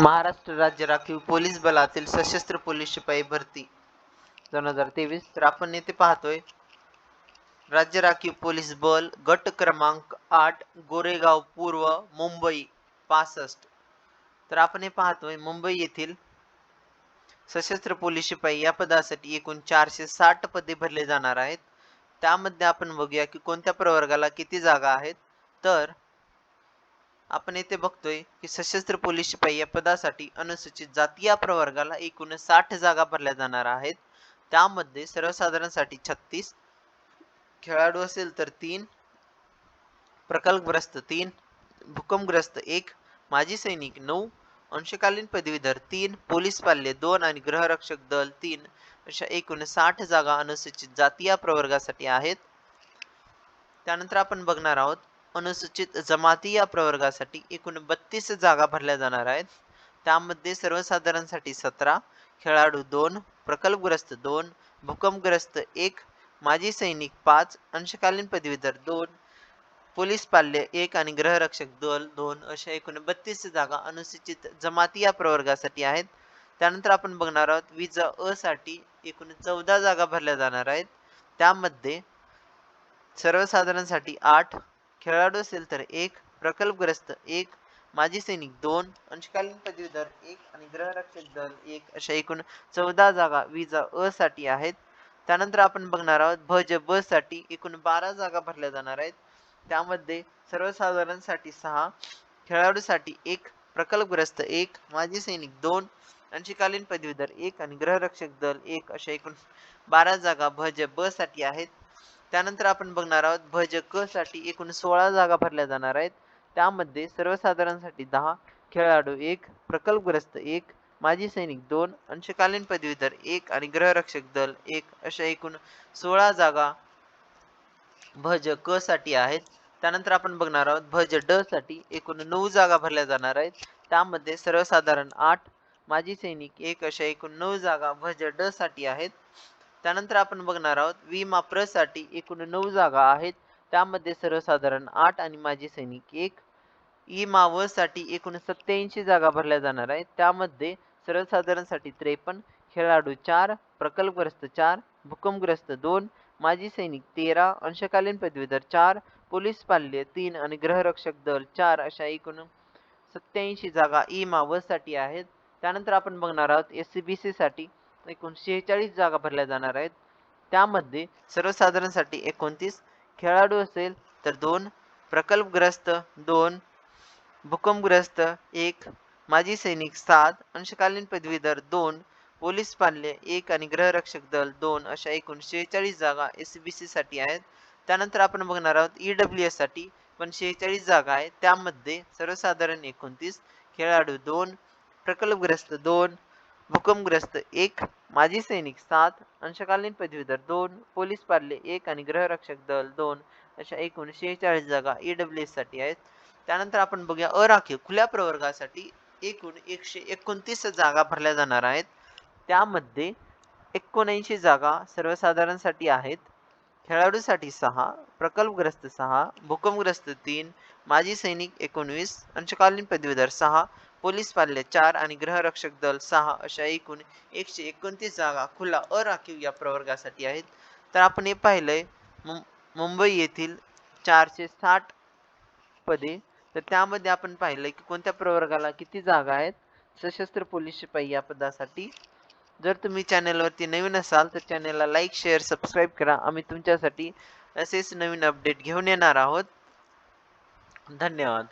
महाराष्ट्र राज्य राखीव पोलीस बलातील सशस्त्र पोलीस शिपाई भरती. दोन हजार तेवीस तर आपण येथे पाहतोय राज्य राखीव पोलीस बल गट क्रमांक आठ गोरेगाव पूर्व मुंबई पासष्ट. तर आपण हे पाहतोय मुंबई येथील सशस्त्र पोलीस शिपाई या पदासाठी एकूण चारशे साठ पदे भरले जाणार आहेत. त्यामध्ये आपण बघूया की कोणत्या प्रवर्गाला किती जागा आहेत. तर आपण येथे बघतोय की सशस्त्र पोलीस शिपाई या पदासाठी अनुसूचित जाती या प्रवर्गाला एकूण साठ जागा भरल्या जाणार आहेत. त्यामध्ये सर्वसाधारणसाठी छत्तीस खेळाडू असेल तर तीन प्रकल्पग्रस्त तीन भूकंपग्रस्त एक माजी सैनिक नऊ अंशकालीन पदवीधर तीन पोलीस पाल्य दोन आणि गृहरक्षक दल तीन अशा एकूण साठ जागा अनुसूचित जाती या प्रवर्गासाठी आहेत. त्यानंतर आपण बघणार आहोत अनुसूचित जमाती या प्रवर्गासाठी एकूण बत्तीस जागा भरल्या जाणार आहेत. त्यामध्ये सर्वसाधारणसाठी सतरा खेळाडू दोन प्रकल्पग्रस्त दोन भूकंपग्रस्त एक माजी सैनिक पाच अंशकालीन पदवीधर दोन पोलीस पाल्य एक आणि गृहरक्षक दल दोन अशा एकूण बत्तीस जागा अनुसूचित जमाती या प्रवर्गासाठी आहेत. त्यानंतर आपण बघणार आहोत विजा अ साठी एकूण चौदा जागा भरल्या जाणार आहेत. त्यामध्ये सर्वसाधारणसाठी आठ खेळाडू असेल तर एक प्रकल्पग्रस्त एक माजी सैनिक दोन अंशकालीन पदवीधर एक आणि ग्रहरक्षक दल एक अशा एकूण चौदा जागा विजा अ साठी आहेत. त्यानंतर आपण बघणार आहोत भज ब साठी एकूण बारा जागा भरल्या जाणार आहेत. त्यामध्ये सर्वसाधारणसाठी सहा खेळाडूसाठी एक प्रकल्पग्रस्त एक माजी सैनिक दोन अंशकालीन पदवीधर एक आणि ग्रहरक्षक दल एक अशा एकूण बारा जागा भज ब साठी आहेत. त्यानंतर आपण बघणार आहोत भज क साठी एकूण सोळा जागा भरल्या जाणार आहेत. त्यामध्ये सर्वसाधारणसाठी दहा खेळाडू एक प्रकल्पग्रस्त एक माजी सैनिक दोन अंशकालीन पदवीधर एक आणि ग्रहरक्षक दल एक अशा एकूण सोळा जागा भज क साठी आहेत. त्यानंतर आपण बघणार आहोत भज ड साठी एकूण नऊ जागा भरल्या जाणार आहेत. त्यामध्ये सर्वसाधारण आठ माजी सैनिक एक अशा एकूण नऊ जागा भज ड साठी आहेत. त्यानंतर आपण बघणार आहोत विमा प्र एकूण नऊ जागा आहेत. त्यामध्ये सर्वसाधारण आठ आणि माजी सैनिक एक. ई मावसाठी एकूण सत्याऐंशी जागा भरल्या जाणार आहेत. त्यामध्ये सर्वसाधारणसाठी त्रेपन्न खेळाडू चार प्रकल्पग्रस्त चार भूकंपग्रस्त दोन माजी सैनिक तेरा अंशकालीन पदवीधर चार पोलीस पाल्य तीन आणि गृहरक्षक दल चार अशा एकूण सत्याऐंशी जागा ई मावसाठी आहेत. त्यानंतर आपण बघणार आहोत एस सी बी सी साठी एकूण शेहेचाळीस जागा भरल्या जाणार आहेत. त्यामध्ये सर्वसाधारणसाठी एकोणतीस खेळाडू असेल तर दोन प्रकल्पग्रस्त दोन भूकंपग्रस्त एक माजी सैनिक सात अंशकालीन पदवीधर दोन पोलीस पाल्य एक आणि गृहरक्षक दल दोन अशा एकूण शेहेचाळीस जागा एस बी सी साठी आहेत. त्यानंतर आपण बघणार आहोत ई डब्ल्यू एससाठी पण शेहेचाळीस जागा आहेत. त्यामध्ये सर्वसाधारण एकोणतीस खेळाडू दोन प्रकल्पग्रस्त दोन भूकंपग्रस्त एक माजी सैनिक सात अंशकालीन पदवीधर दोन पोलीस पार्ले एक आणि गृहरक्षक दल दोन अशा एकूण शेहेचाळीस जागा ई डब्ल्यू एससाठी आहेत. त्यानंतर आपण बघूया अराखीव खुल्या प्रवर्गासाठी एकूण एकशे एकोणतीस जागा भरल्या जाणार आहेत. त्यामध्ये एकोणऐंशी जागा सर्वसाधारणसाठी आहेत. खेळाडूसाठी सहा प्रकल्पग्रस्त सहा भूकंपग्रस्त तीन माजी सैनिक एकोणवीस अंशकालीन पदवीधर सहा पोलीस पाल्ले चार आणि गृहरक्षक दल सहा अशा एकूण एकशे एकोणतीस जागा खुला अराखीव या प्रवर्गासाठी आहेत. तर आपण हे पाहिलंय मुं मुंबई येथील चारशे साठ पदे. तर त्यामध्ये आपण पाहिलं की कोणत्या प्रवर्गाला किती जागा आहेत? सशस्त्र पोलीस शिपाई या पदासाठी. जर तुम्ही चॅनलवरती नवीन असाल तर चॅनलला लाईक शेअर सबस्क्राईब करा. आम्ही तुमच्यासाठी असेच नवीन अपडेट घेऊन येणार आहोत. धन्यवाद.